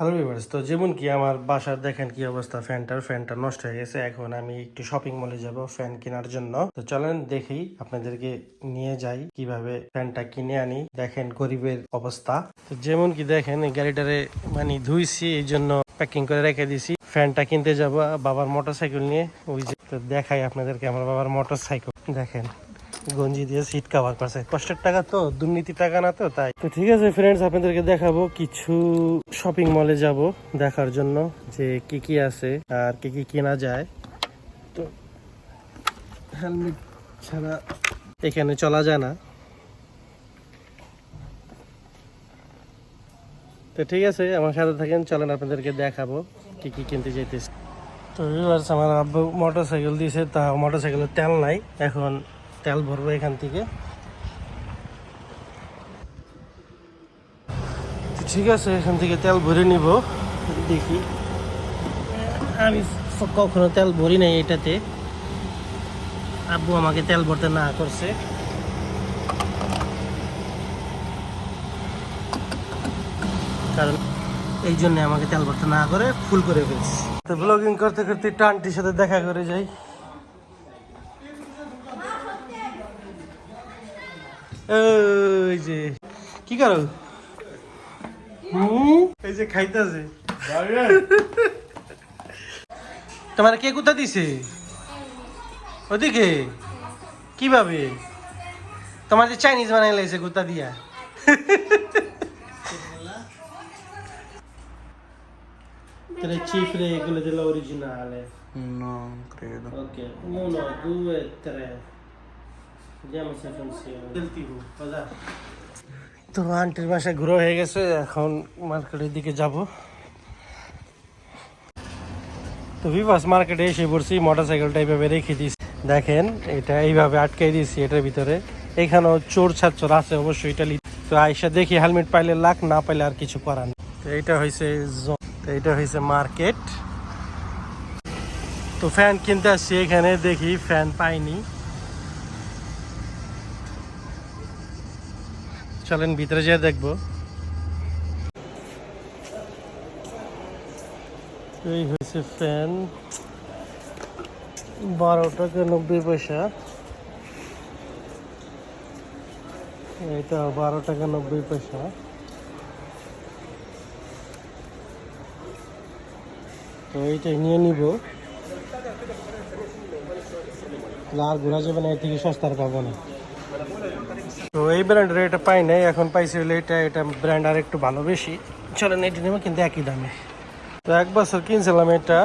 Hello viewers তো যেমন কি আমার বাসার দেখেন কি অবস্থা? ফ্যানটার ফ্যানটা নষ্ট হয়ে গেছে। এখন আমি একটু শপিং মলে যাব ফ্যান কেনার জন্য। তো চলেন দেখি আপনাদেরকে নিয়ে যাই, কীভাবে ফ্যানটা কিনে আনি। দেখেন গরিবের অবস্থা। তো যেমন কি দেখেন গাড়িটারে মানে ধুইছি, এই জন্য প্যাকিং করে রেখে দিছি। ফ্যানটা কিনতে যাব, বাবার মোটরসাইকেল নিয়ে। ওই যে দেখাই আপনাদেরকে আমার বাবার মোটরসাইকেল দেখেন। গঞ্জি দিয়ে সিট কভার করছে। কষ্টের টাকা তো দুর্নীতি টাকা না তো, তাই। তো ঠিক আছে ফ্রেন্ডস আপনাদেরকে দেখাবো কিছু শপিং মলে যাব দেখার জন্য যে কি কি আছে আর কি কি কেনা যায়। তো হেলমেট ছাড়া এখানে চলা যায় না। তো ঠিক আছে, আমার সাথে থাকেন, চলেন আপনাদেরকে দেখাবো কি কি কিনতে যেতেছি তো আমার আব্বু মোটর সাইকেল দিয়েছে তা মোটর সাইকেলের তেল নাই। এখন তেল ভরবো এখান থেকে। ঠিক আছে, এখান থেকে তেল ভরে নিব। দেখি। আমি কখনো তেল ভরি নাই এটাতে। আব্বু আমাকে তেল ভরতে না করছে। কারণ এই জন্য আমাকে তেল ভরতে না করে ফুল করে ফেলছি। তো ব্লগিং করতে করতে টানটির সাথে দেখা করে যাই। ওই যে কি করো? হুম? এই যে খাইতেছে তোমার কে কোথা দিছে? ওদিকে। কীভাবে? তোমার যে চাইনিজ বানাই লাগছে কোথা দিয়া। Tre cifre quelle dell'originale. No, credo. Ok, uno, due, tre. তো আন্টির বাসায় ঘুরো হয়ে গেছে এখন মার্কেটের দিকে যাব। তো ভিভাস মার্কেটে এসে পড়ছি মোটর সাইকেলটা এইভাবে রেখে দিয়েছি। দেখেন এটা এইভাবে আটকাই দিয়েছি এটার ভিতরে। এখানেও চোর ছাচ্চর আছে অবশ্যই এটা তো আইসা দেখি হেলমেট পাইলে লাখ না পাইলে আর কিছু করার নেই। তো এইটা হয়েছে জ- তো এইটা হয়েছে মার্কেট তো ফ্যান কিনতে আসছি এখানে দেখি ফ্যান পাইনি। চলেন, ভিতরে যেয়ে দেখব। এই হয়েছে ফ্যান। বারো টাকা নব্বই পয়সা। এটা বারো টাকা নব্বই পয়সা। তো এইটা নিয়ে নিব। আর ঘোরা যাবে না, এর থেকে সস্তার পাবো না। তো এই ব্র্যান্ডের এটা পাই নাই, এখন পাইছি হলে এটা এটা ব্র্যান্ড আর একটু ভালো বেশি। চলেন এটি নেব কিন্তু একই দামে। তো এক বছর কিনছিলাম এটা।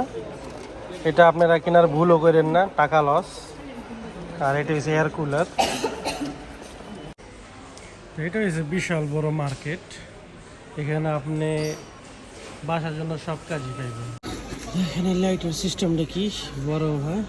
এটা আপনারা কেনার ভুলও করেন না, টাকা লস আর এটা হচ্ছে এয়ার কুলার এটা হচ্ছে বিশাল বড় মার্কেট এখানে আপনি বাসার জন্য সব কাজই পাইবেন। এখানে লাইটের সিস্টেমটা কি বড় হয়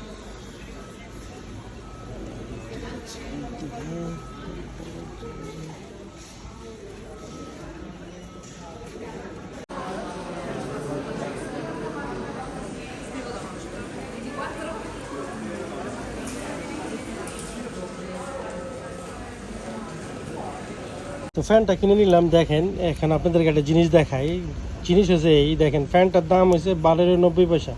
তো ফ্যানটা কিনে নিলাম, দেখেন, এখন আপনাদেরকে একটা জিনিস দেখাই। জিনিস হচ্ছে এই, দেখেন, ফ্যানটার দাম হয়েছে বারো নব্বই পয়সা।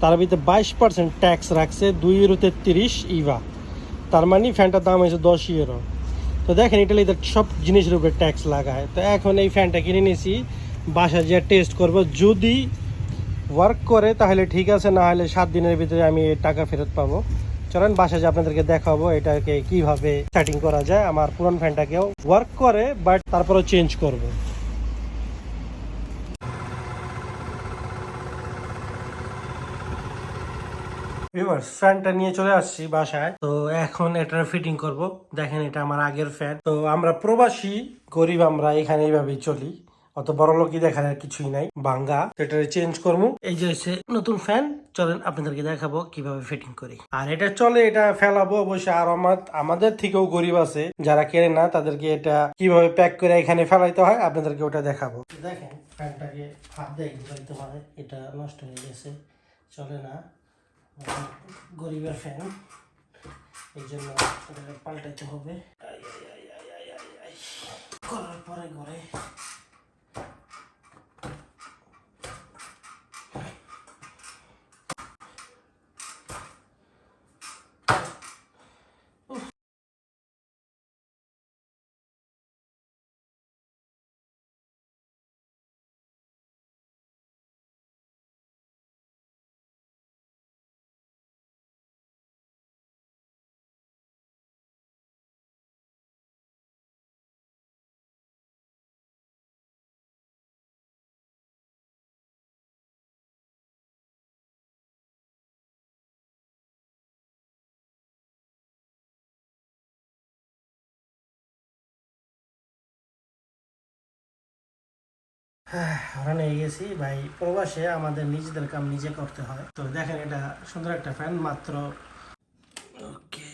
তার ভিতরে বাইশ পার্সেন্ট ট্যাক্স রাখছে দুই ইউরো তেত্রিশ ইভা। তার মানে ফ্যানটার দাম হয়েছে দশ ইউরো। তো দেখেন ইটালি সব জিনিসের উপরে ট্যাক্স লাগায়। তো এখন এই ফ্যানটা কিনে নিয়েছি বাসা যে টেস্ট করব। যদি ওয়ার্ক করে, তাহলে ঠিক আছে, না হলে সাত দিনের ভিতরে আমি টাকা ফেরত পাবো। চলেন, বাসায় যে আপনাদেরকে দেখাবো, এটাকে কীভাবে সেটিং করা যায়, আমার পুরান ফ্যানটাকেও ওয়ার্ক করে বাট তারপরেও চেঞ্জ করব। ভিউয়ার্স ফ্যানটা নিয়ে চলে আসছি বাসায়। তো এখন এটা ফিটিং করব। দেখেন, এটা আমার আগের ফ্যান। তো আমরা প্রবাসী, গরিব আমরা এখানে এইভাবেই চলি। অত বড় লোকই দেখার কিছুই নাই। বাঙ্গা এটা চেঞ্জ করব এই যে হচ্ছে নতুন ফ্যান চলেন আপনাদেরকে দেখাবো কীভাবে ফিটিং করি। আর এটা চলে, এটা ফেলাবো অবশ্যই। আর আমার, আমাদের থেকেও গরিব আছে, যারা কেনে না, তাদেরকে এটা কীভাবে প্যাক করে এখানে ফেলাইতে হয়, আপনাদেরকে ওটা দেখাবো। দেখেন ফ্যানটাকে হাত দিয়ে ঘুরাইতে হয় এটা নষ্ট হয়ে গেছে। চলে না। গরিবের ফ্যান এই জন্য পাল্টাইতে হবে। পরে ঘরে হ্যাঁ, নিয়ে গেছি। ভাই প্রবাসে আমাদের নিজেদের কাম নিজে করতে হয়। তো দেখেন এটা সুন্দর একটা ফ্যান মাত্র। ওকে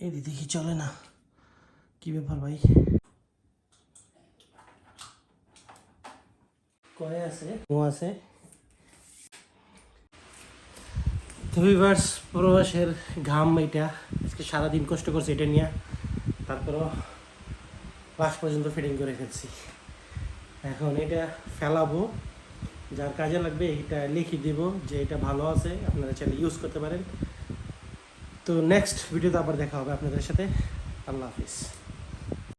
এদিকে দেখি চলে না? কি ব্যাপার ভাই? কয়ে আছে ও আছে। প্রবাসের ঘাম এটা আজকে সারাদিন কষ্ট করছে এটা নিয়ে। তারপরও লাস্ট পর্যন্ত ফিটিং করে ফেলছি। এখন এটা ফেলাবো। যার কাজে লাগবে এটা লিখে দিব যে এটা ভালো আছে, আপনারা চাইলে ইউজ করতে পারেন। তো নেক্সট ভিডিওতে আবার দেখা হবে আপনাদের সাথে। আল্লাহ হাফিজ।